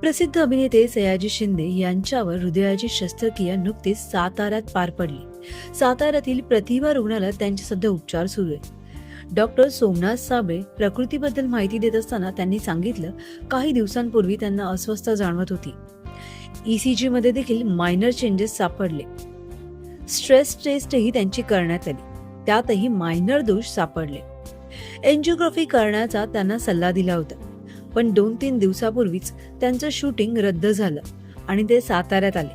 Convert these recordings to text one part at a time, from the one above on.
प्रसिद्ध अभिनेते सयाजी शिंदे यांच्यावर हृदयाची शस्त्रक्रिया नुकतीच साताऱ्यात पार पडली. साताऱ्यातील प्रतिभा रुग्णालयात त्यांचे सध्या उपचार सुरू आहे डॉक्टर सोमनाथ साबळे प्रकृतीबद्दल माहिती देत असताना त्यांनी सांगितलं काही दिवसांपूर्वी त्यांना अस्वस्थ जाणवत होती. ईसीजी मध्ये देखील मायनर चेंजेस सापडले. स्ट्रेस टेस्टही त्यांची करण्यात आली. त्यातही मायनर दोष सापडले. एन्जिओग्राफी करण्याचा त्यांना सल्ला दिला होता. पण दोन तीन दिवसापूर्वीच त्यांचं शूटिंग रद्द झालं आणि ते साताऱ्यात आले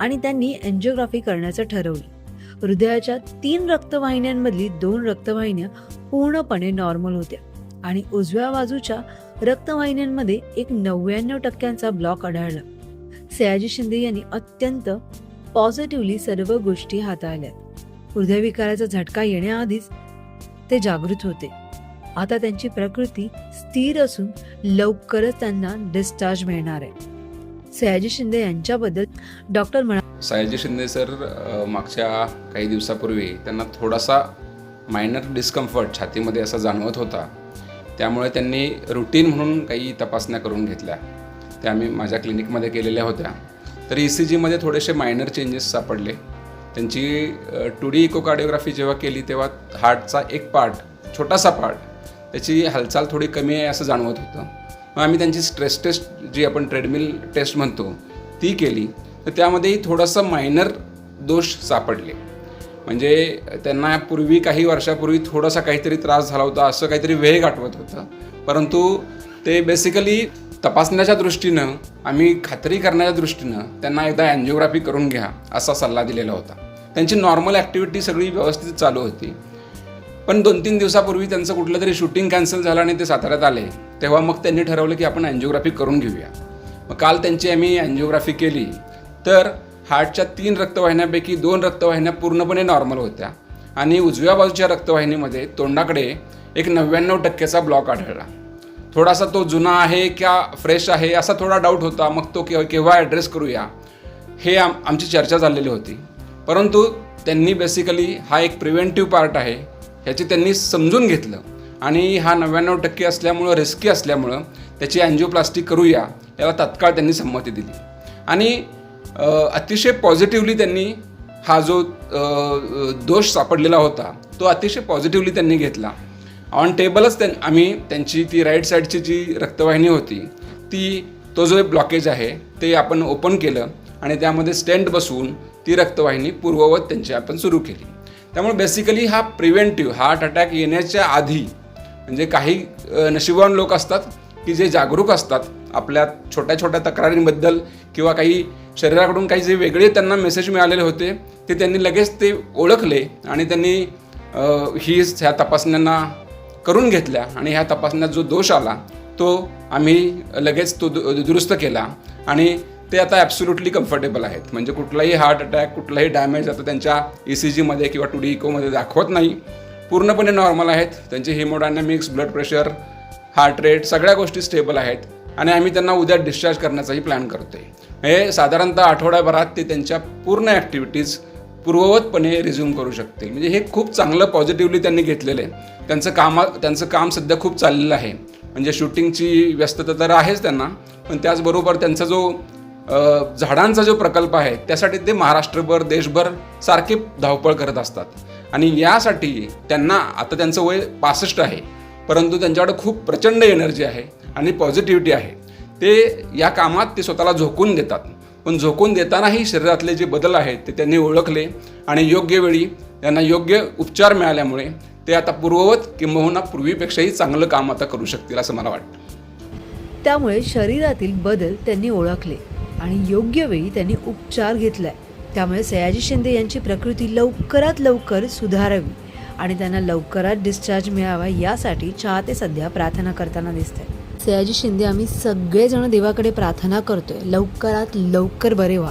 आणि त्यांनी एन्जिओग्राफी करण्याचं ठरवलं. हृदयाच्या तीन रक्तवाहिन्यांमधली दोन रक्तवाहिन्या पूर्णपणे नॉर्मल होत्या आणि उजव्या बाजूच्या रक्तवाहिन्यांमध्ये एक नव्याण्णव टक्क्यांचा ब्लॉक आढळला. सयाजी शिंदे यांनी अत्यंत पॉझिटिव्हली सर्व गोष्टी हाताळल्या हृदयविकाराचा झटका येण्याआधीच ते जागृत होते. आता त्यांची प्रकृती स्थिर असून लवकरच त्यांना डिस्चार्ज मिळणार आहे. सयाजी शिंदे यांच्याबद्दल डॉक्टर म्हणा सयाजी शिंदे सर मागच्या काही दिवसापूर्वी त्यांना थोडासा मायनर डिस्कम्फर्ट छातीमध्ये असा जाणवत होता. त्यामुळे त्यांनी रुटीन म्हणून काही तपासण्या करून घेतल्या. त्या आम्ही माझ्या क्लिनिकमध्ये केलेल्या होत्या. तर ई सी जीमध्ये थोडेसे मायनर चेंजेस सापडले. त्यांची टू डी इकोकार्डिओग्राफी जेव्हा केली तेव्हा हार्टचा एक पार्ट छोटासा पार्ट त्याची हालचाल थोडी कमी आहे असं जाणवत होतं. मग आम्ही त्यांची स्ट्रेस टेस्ट जी आपण ट्रेडमिल टेस्ट म्हणतो ती केली. तर त्यामध्येही थोडासा मायनर दोष सापडले. म्हणजे त्यांना पूर्वी काही वर्षापूर्वी थोडासा काहीतरी त्रास झाला होता असं काहीतरी वेळ आठवत होतं. परंतु ते बेसिकली तपासण्याच्या दृष्टीनं आम्ही खात्री करण्याच्या दृष्टीनं त्यांना एकदा अँजिओग्राफी करून घ्या असा सल्ला दिलेला होता. त्यांची नॉर्मल ॲक्टिव्हिटी सगळी व्यवस्थित चालू होती. पण दोन तीन दिवसापूर्वी त्यांचं कुठलं तरी शूटिंग कॅन्सल झालं आणि ते साताऱ्यात आले. तेव्हा मग त्यांनी ठरवलं की आपण अँजिओग्राफी करून घेऊया. मग काल त्यांची आम्ही अँजिओग्राफी केली. तर हार्टच्या तीन रक्तवाहिन्यापैकी दोन रक्तवाहिन्या पूर्णपणे नॉर्मल होत्या. आणि उजव्या बाजूच्या रक्तवाहिनीमध्ये तोंडाकडे एक नव्याण्णव टक्क्याचा ब्लॉक आढळला. थोडासा तो जुना आहे का फ्रेश आहे असा थोडा डाऊट होता. मग तो केव्हा केव्हा ॲड्रेस करूया? हे आम आमची चर्चा झालेली होती. परंतु त्यांनी बेसिकली हा एक प्रिव्हेंटिव्ह पार्ट आहे. ह्याची त्यांनी समजून घेतलं. आणि हा नव्याण्णव टक्के असल्यामुळं रिस्की असल्यामुळं त्याची अँजिओप्लास्टी करूया याला तात्काळ त्यांनी संमती दिली. आणि अतिशय पॉझिटिव्हली त्यांनी हा जो दोष सापडलेला होता तो अतिशय पॉझिटिव्हली त्यांनी घेतला. ऑन टेबलच त्यां आम्ही त्यांची ती राईट साईडची जी रक्तवाहिनी होती ती तो जो ब्लॉकेज आहे ते आपण ओपन केलं आणि त्यामध्ये स्टेंट बसवून ती रक्तवाहिनी पूर्ववत त्यांची आपण सुरू केली. त्यामुळे बेसिकली हा प्रिव्हेंटिव्ह हार्ट अटॅक येण्याच्या आधी म्हणजे काही नशिबवान लोक असतात की जे जागरूक असतात आपल्या छोट्या छोट्या तक्रारींबद्दल किंवा काही शरीराकडून काही जे वेगळे त्यांना मेसेज मिळालेले होते ते त्यांनी लगेच ते ओळखले आणि त्यांनी ही ह्या तपासण्यांना करून घेतल्या आणि ह्या तपासण्यात जो दोष आला तो आम्ही लगेच तो दु दुरुस्त केला आणि ते आता ॲब्सोल्युटली कम्फर्टेबल आहेत. म्हणजे कुठलाही हार्ट अटॅक कुठलाही डॅमेज आता त्यांच्या ई सी जीमध्ये किंवा टू डी इकोमध्ये दाखवत नाही. पूर्णपणे नॉर्मल आहेत. त्यांचे haemodynamics blood pressure heart rate सगळ्या गोष्टी स्टेबल आहेत. आणि आम्ही त्यांना उद्या डिस्चार्ज करण्याचाही प्लॅन करतो आहे हे साधारणतः आठवड्याभरात ते त्यांच्या पूर्ण ॲक्टिव्हिटीज पूर्ववतपणे रिझ्यूम करू शकतील. म्हणजे हे खूप चांगलं पॉझिटिव्हली त्यांनी घेतलेलं आहे. त्यांचं कामा त्यांचं काम सध्या खूप चाललेलं आहे. म्हणजे शूटिंगची व्यस्तता तर आहेच त्यांना. पण त्याचबरोबर त्यांचा जो झाडांचा जो प्रकल्प आहे त्यासाठी ते महाराष्ट्रभर देशभर सारखे धावपळ करत असतात. आणि यासाठी त्यांना आता त्यांचं वय पासष्ट आहे परंतु त्यांच्याकडे खूप प्रचंड एनर्जी आहे आणि पॉझिटिव्हिटी आहे. ते या कामात ते स्वतःला झोकून देतात. पण झोकून देतानाही शरीरातले जे बदल आहेत ते त्यांनी ओळखले आणि योग्य वेळी त्यांना योग्य उपचार मिळाल्यामुळे ते आता पूर्ववत किंबहुना पूर्वीपेक्षाही चांगलं काम आता करू शकतील असं मला वाटतं. त्यामुळे शरीरातील बदल त्यांनी ओळखले. आणि योग्य वेळी त्यांनी उपचार घेतलाय. त्यामुळे सयाजी शिंदे यांची प्रकृती लवकरात लवकर सुधारावी आणि त्यांना लवकरात डिस्चार्ज मिळावा यासाठी चाहते सध्या प्रार्थना करताना दिसत आहे सयाजी शिंदे आम्ही सगळेजण देवाकडे प्रार्थना करतोय. लवकरात लवकर बरे व्हा.